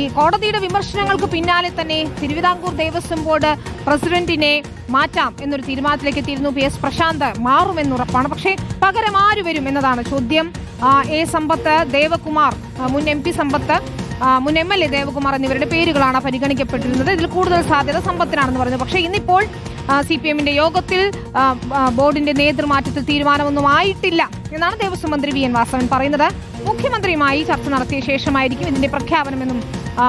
ഈ കോടതിയുടെ വിമർശനങ്ങൾക്ക് പിന്നാലെ തന്നെ തിരുവിതാംകൂർ ദേവസ്വം ബോർഡ് പ്രസിഡന്റിനെ മാറ്റാം എന്നൊരു തീരുമാനത്തിലേക്ക് എത്തിയിരുന്നു പി എസ് പ്രശാന്ത്. മാറുമെന്നുറപ്പാണ് പക്ഷേ പകരം ആര് വരും എന്നതാണ് ചോദ്യം. എ സമ്പത്ത് ദേവകുമാർ മുൻ എം പി സമ്പത്ത് മുൻ എം എൽ എ ദേവകുമാർ എന്നിവരുടെ പേരുകളാണ് പരിഗണിക്കപ്പെട്ടിരുന്നത്. ഇതിൽ കൂടുതൽ സാധ്യത സമ്പത്തിനാണെന്ന് പറഞ്ഞു. പക്ഷേ ഇന്നിപ്പോൾ സി പി എമ്മിന്റെ യോഗത്തിൽ ബോർഡിന്റെ നേതൃമാറ്റത്തിൽ തീരുമാനമൊന്നും ആയിട്ടില്ല എന്നാണ് ദേവസ്വം മന്ത്രി വി എൻ വാസവൻ പറയുന്നത്. മുഖ്യമന്ത്രിയുമായി ചർച്ച നടത്തിയ ശേഷമായിരിക്കും ഇതിന്റെ പ്രഖ്യാപനമെന്നും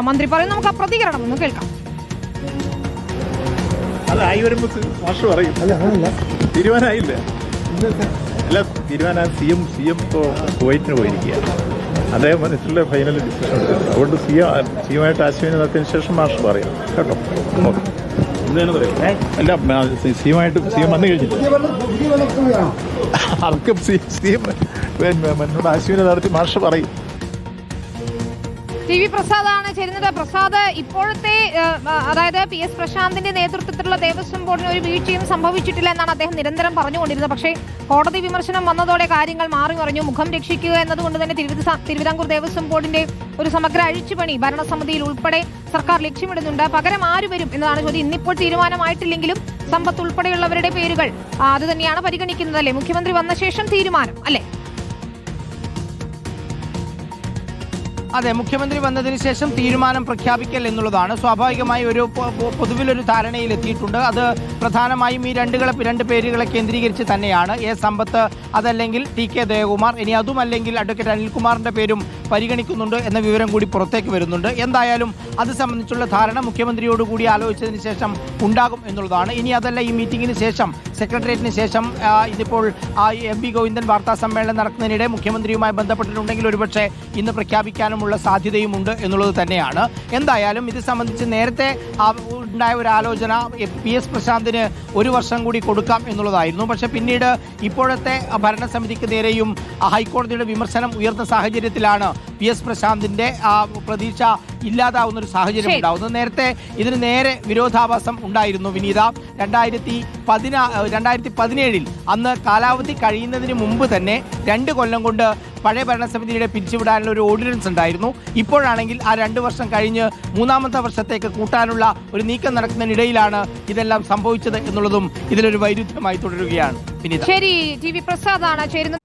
മന്ത്രി പറയുന്നു. നമുക്ക് ആ പ്രതികരണം ഒന്ന് കേൾക്കാം തീരുമാനമായില്ല? അല്ല തീരുമാനം സി എം സി എം ഇപ്പോൾ കുവൈറ്റിന് പോയിരിക്കുക അദ്ദേഹം വന്നിട്ടുള്ള ഫൈനൽ ഡിസിഷൻ അതുകൊണ്ട് സി സിയുമായിട്ട് ആശയം നടത്തിയതിന് ആശയവിനിമയം നടത്തിയതിനു ശേഷം മാഷ് പറയാം. കേട്ടോ? അല്ല സിയുമായിട്ട് സിയും സി എം വന്നു കഴിഞ്ഞില്ല? അവർക്ക് സി സി എം എന്നോട് ആശയവിനിമയം നടത്തി മാഷ് പറയും. ടി വി പ്രസാദാണ് ചേരുന്നത്. പ്രസാദ് ഇപ്പോഴത്തെ അതായത് പി എസ് പ്രശാന്തിന്റെ നേതൃത്വത്തിലുള്ള ദേവസ്വം ബോർഡിന് ഒരു വീഴ്ചയും സംഭവിച്ചിട്ടില്ല എന്നാണ് അദ്ദേഹം നിരന്തരം പറഞ്ഞുകൊണ്ടിരുന്നത്. പക്ഷേ കോടതി വിമർശനം വന്നതോടെ കാര്യങ്ങൾ മാറി മറിഞ്ഞു. മുഖം രക്ഷിക്കുക എന്നതുകൊണ്ട് തന്നെ തിരുവിത- തിരുവിതാംകൂർ ദേവസ്വം ബോർഡിന്റെ ഒരു സമഗ്ര അഴിച്ചുപണി ഭരണസമിതിയിൽ ഉൾപ്പെടെ സർക്കാർ ലക്ഷ്യമിടുന്നുണ്ട്. പകരം ആര് വരും എന്നതാണ് ചോദ്യം. ഇന്നിപ്പോൾ തീരുമാനമായിട്ടില്ലെങ്കിലും സമ്പത്ത് ഉൾപ്പെടെയുള്ളവരുടെ പേരുകൾ അത് തന്നെയാണ് പരിഗണിക്കുന്നത് അല്ലേ? മുഖ്യമന്ത്രി വന്ന ശേഷം തീരുമാനം അല്ലേ? അതെ മുഖ്യമന്ത്രി വന്നതിന് ശേഷം തീരുമാനം പ്രഖ്യാപിക്കൽ എന്നുള്ളതാണ്. സ്വാഭാവികമായി ഒരു പൊതുവിലൊരു ധാരണയിൽ എത്തിയിട്ടുണ്ട് അത് പ്രധാനമായും ഈ രണ്ടുകളെ രണ്ട് പേരുകളെ കേന്ദ്രീകരിച്ച് തന്നെയാണ്. എ സമ്പത്ത് അതല്ലെങ്കിൽ ടി കെ ദയകുമാർ ഇനി അതുമല്ലെങ്കിൽ അഡ്വക്കേറ്റ് അനിൽകുമാറിന്റെ പേരും പരിഗണിക്കുന്നുണ്ട് എന്ന വിവരം കൂടി പുറത്തേക്ക് വരുന്നുണ്ട്. എന്തായാലും അത് സംബന്ധിച്ചുള്ള ധാരണ മുഖ്യമന്ത്രിയോട് കൂടി ആലോചിച്ചതിന് ശേഷം ഉണ്ടാകും എന്നുള്ളതാണ്. ഇനി അതല്ല ഈ മീറ്റിംഗിന് ശേഷം സെക്രട്ടേറിയറ്റിന് ശേഷം ഇതിപ്പോൾ എം വി ഗോവിന്ദൻ വാർത്താ സമ്മേളനം നടക്കുന്നതിനിടെ മുഖ്യമന്ത്രിയുമായി ബന്ധപ്പെട്ടിട്ടുണ്ടെങ്കിൽ ഒരുപക്ഷെ ഇന്ന് പ്രഖ്യാപിക്കാനുമുള്ള സാധ്യതയുമുണ്ട് എന്നുള്ളത് തന്നെയാണ്. എന്തായാലും ഇത് സംബന്ധിച്ച് നേരത്തെ ഉണ്ടായ ഒരു ആലോചന പി എസ് പ്രശാന്തിന് ഒരു വർഷം കൂടി കൊടുക്കാം എന്നുള്ളതായിരുന്നു. പക്ഷേ പിന്നീട് ഇപ്പോഴത്തെ ഭരണസമിതിക്ക് നേരെയും ഹൈക്കോടതിയുടെ വിമർശനം ഉയർന്ന സാഹചര്യത്തിലാണ് പി എസ് പ്രശാന്തിന്റെ ആ, പ്രതീക്ഷ ഇല്ലാതാവുന്ന ഒരു സാഹചര്യം ഉണ്ടാവുന്നു. ഉണ്ടാവുന്നത് നേരത്തെ ഇതിന് നേരെ വിരോധാഭാസം ഉണ്ടായിരുന്നു വിനീത. രണ്ടായിരത്തി പതിനാ രണ്ടായിരത്തി പതിനേഴിൽ അന്ന് കാലാവധി കഴിയുന്നതിന് മുമ്പ് തന്നെ രണ്ട് കൊല്ലം കൊണ്ട് പഴയ ഭരണസമിതിയുടെ പിരിച്ചുവിടാനുള്ള ഒരു ഓർഡിനൻസ് ഉണ്ടായിരുന്നു. ഇപ്പോഴാണെങ്കിൽ ആ രണ്ട് വർഷം കഴിഞ്ഞ് മൂന്നാമത്തെ വർഷത്തേക്ക് കൂട്ടാനുള്ള ഒരു നീക്കം നടക്കുന്നതിനിടയിലാണ് ഇതെല്ലാം സംഭവിച്ചത് എന്നുള്ളതും ഇതിലൊരു വൈരുദ്ധ്യമായി തുടരുകയാണ് ശരി ടി വി പ്രസാദാണ് ചേരുന്നത്.